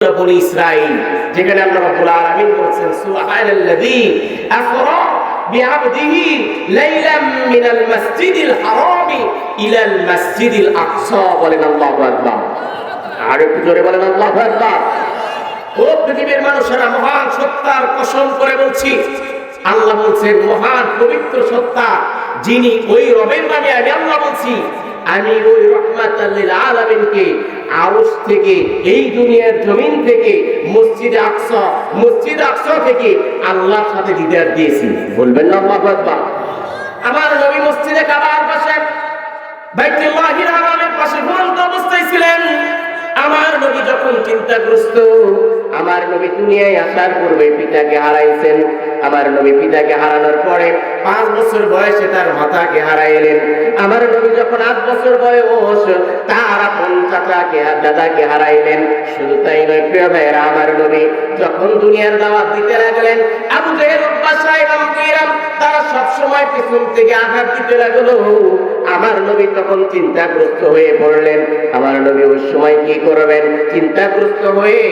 বনি ইসরাইল যেখানে আল্লাহ রাব্বুল আলামিন বলছেন সুবহানাল্লাযী আসরা বিআবদিহি লাইলাম মিনাল মাসজিদিল হারামি ইলাল মাসজিদিল আকসা, বলেন আল্লাহু আকবার। আর একটু জোরে বলেন আল্লাহু আকবার। ও পৃথিবীর মানুষেরা মহান সত্তার কসম করে বলছি, আল্লাহ বলছেন, মহান পবিত্র সত্তা, যিনি ওই রবের নামে আমি আল্লাহ বলছি আমি ওই রহমাতাল্লিল আলামিনকে আরশ থেকে, এই দুনিয়ার জমিন থেকে, মসজিদে আকসা, মসজিদ আকসা থেকে আল্লাহর সাথে দিদার দিয়েছি। বলবেন না আকবার। আমার নবী মসজিদে কাবার পাশে, বাইতুল্লাহির হারামের পাশে অবস্থায় ছিলেন। আমার নবী যখন চিন্তাগ্রস্ত আমার নবী দুনিয়ায় আসার পূর্বে পিতাকে হারাইছেন। আমার নবী পিতাকে হারানোর পরে পাঁচ বছর বয়সে তার মাতাকে হারাইলেন। আমার নবী যখন আট বছর বয়স, তার আপন চাচাকে দাদাকে হারাইলেন। শুধু তাই নয়, প্রিয় ভাইয়েরা, আমার নবী যখন দুনিয়ার দাওয়াত দিতে লাগলেন, আবু জেহেল বাসায় তারা সবসময় পিছন থেকে আঘাত দিতে লাগল। আমার নবী তখন চিন্তাগ্রস্ত হয়ে পড়লেন। আমার নবী ওই সময় কি করবেন? চিন্তাগ্রস্ত হয়ে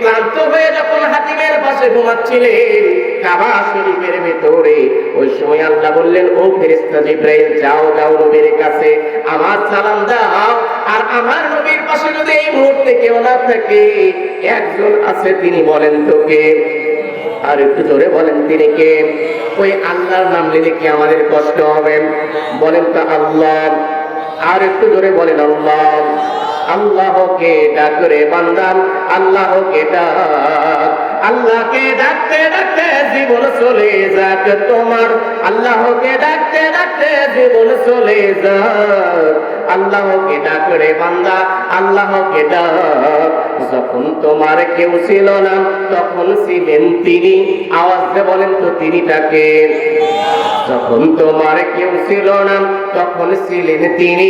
ক্লান্ত হয়ে যখন হাতিমের পাশে ঘুমাচ্ছিলেন কাবা শরীফের ভেতরে, ওই সময় আল্লাহ বললেন, ও ফেরেশতা জিব্রাইল, যাও যাও নবীর কাছে। আমার সালাম দাও। আর আমার নবীর পাশে যদি এই মুহূর্তে কেউ না থাকে, একজন আছে তিনি বলেন তোকে। আর একটু জোরে বলেন তিনি কে? ওই আল্লাহর নাম নিলে কি আমাদের কষ্ট হবে? বলেন তো আল্লাহ। আর একটু জোরে বলেন আল্লাহ। আল্লাহকে ডাক রে বান্দাম আল্লাহকে ডাক। আল্লাহকে ডাকতে ডাকতে জীবন চলে যাক তোমার। আল্লাহকে ডাকতে ডাকতে জীবন চলে যাক। আল্লাহকে ডাক রে বান্দা আল্লাহকে ডাক যখন তোমার কেউ ছিল না, তখন ছিলেন তিনি। আওয়াজ দিয়ে বলেন তো তিনি তাকে যখন তোমার কেউ ছিল না, তখন ছিলেন তিনি।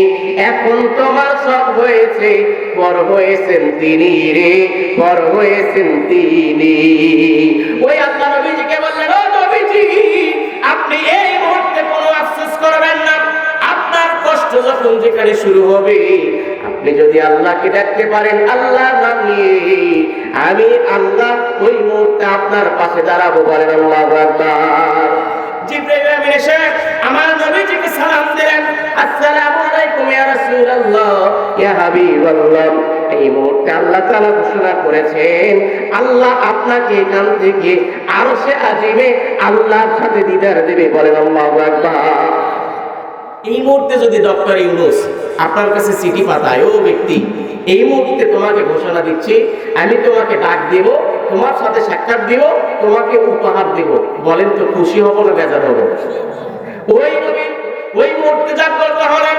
এখন তোমার সব হয়েছে, পর হয়েছেন তিনি রে, পর হয়েছেন তিনি। ওই আল্লাহ নবীজিকে বললেন যখন যেখানে শুরু হবে, আপনি যদি আল্লাহকে ডাকতে পারেন আল্লাহ নাম আমি আল্লাহ ওই মুহূর্তে আপনার পাশে দাঁড়াবো বলেন আল্লাহ আল্লাহ আপনাকে এখান থেকে আরও সে আজিমে আল্লাহর সাথে দিদার দেবে বলেন আল্লাহু আকবার। এই মুহূর্তে যদি ডক্টর ইউনুস আপনার কাছে চিঠি পাঠায়, ও ব্যক্তি, এই মুহূর্তে তোমাকে ঘোষণা দিচ্ছি, আমি তোমাকে ডাক দেব, তোমার সাথে সাক্ষাৎ দিব, তোমাকে উপহার দেব। বলেন তো খুশি হব না বেজার হব? ওই ওই মুহূর্তে জাগ্রত হলেন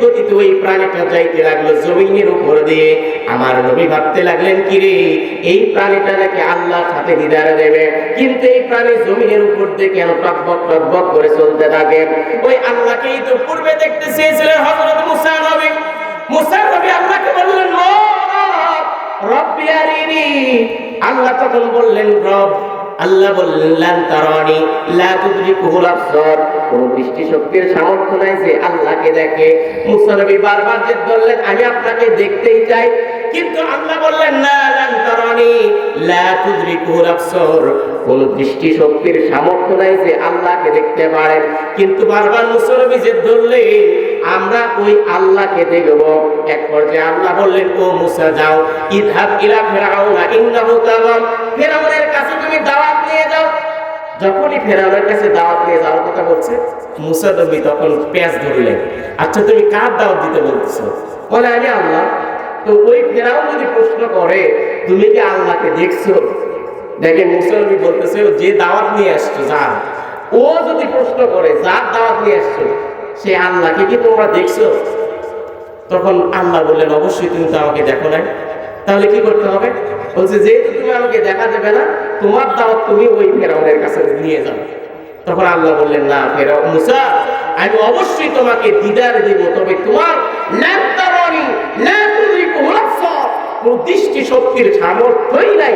গতিতে ওই প্রাণীটা যাইতে লাগল জমিনের উপর দিয়ে, আমার নবী ভাবতে লাগলেন, কি রে, এই প্রাণীটা নাকি আল্লাহর সাথে দিদার দেবে? কিন্তু এই প্রাণী জমিনের উপর দিয়ে কেন টকবক টকবক করে চলতে থাকে? ওই আল্লাহকেই তো পূর্বে দেখতে চেয়েছিলেন হযরত মুসা নবী। মুসা নবী আল্লাহকে বললেন "ও রব্বি আল্লাহ তখন বললেন, রব। আল্লাহ বললেন তারানি, লা তুদরিকুহুল আবসার। দৃষ্টি শক্তির সামর্থ্য নাই যে আল্লাহকে দেখে। বারবার জেদ ধরলেন আমি আপনাকে দেখতেই চাই। কিন্তু আল্লাহ বললেন, না লা আবসার কোন দৃষ্টি শক্তির সামর্থ্য নাই যে আল্লাহকে দেখতে কিন্তু বারবার মুসা নবী জেদ ধরলেন, আমরা ওই আল্লাহকে দেখব। এক পর্যায়ে আল্লাহ বললেন, ও মুসা, যাও। ইদহাব ইলা ফিরাউনা, ইন্নাহু তাগাম। ফিরাউনের কাছে তুমি দাওয়াত নিয়ে যাও। যখনই ফেরাউনের কাছে দাওয়াত নিয়ে যাওয়ার কথা বলছে, মুসা নবী তখন পেঁচ ধরলেন। আচ্ছা তুমি কার দাওয়াত দিতে বলছো? বলে আমি আল্লাহ, তো ওই ফেরাও যদি প্রশ্ন করে, তুমি কি আল্লাহকে দেখছ? দেখেন মুসা নবী বলতেছে, যে দাওয়াত নিয়ে আসছো, যার। ও যদি প্রশ্ন করে, যার দাওয়াত নিয়ে আসছো, সে আল্লাহকে কি তোমরা দেখছ? তখন আল্লাহ বললেন, অবশ্যই তুমি তো আমাকে দেখো নাই। তাহলে কি করতে হবে? বলছে, যেহেতু তুমি আমাকে দেখা দেবে না তোমার দাওয়াত তুমি ওই ফেরাউনের কাছে নিয়ে যাও। তখন আল্লাহ বললেন, না ফেরাও মুসা, আমি অবশ্যই তোমাকে দিদার দেব, তবে তোমার দৃষ্টি শক্তির সামর্থ্যই নাই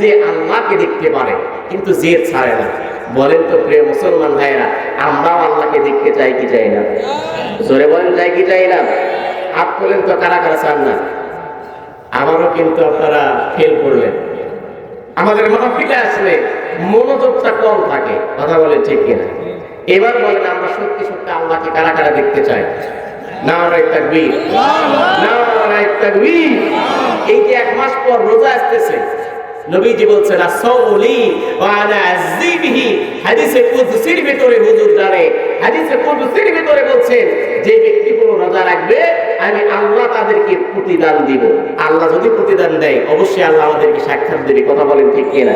যে আল্লাহকে দেখতে পারে, কিন্তু যে ছাড়ে না। বলেন তো প্রিয় মুসলমান ভাইরা আমরাও আল্লাহকে দেখতে চাই কি চাই না? জোরে বলেন, চাই কি চাই না? হাত বলেন তো কারা কারা চান না? আমারও কিন্তু আপনারা ফেল করলেন। আমাদের মাহফিলে আসলে মনোযোগটা কম থাকে। কথা বলেন ঠিক কিনা? এবার বলেন আমরা সত্যি সত্যি আল্লাহকে কারা কারা দেখতে চাই? না এই এক মাস পর রোজা আসতেছে, নবীজি জানে হাদিসে কুদসির ভিতরে বলছেন যে ব্যক্তিগুলো রোজা রাখবে আমি আল্লাহ তাদেরকে প্রতিদান দিব। আল্লাহ যদি প্রতিদান দেয়, অবশ্যই আল্লাহ আমাদেরকে সাক্ষাৎ দেবে। কথা বলেন ঠিক কিনা?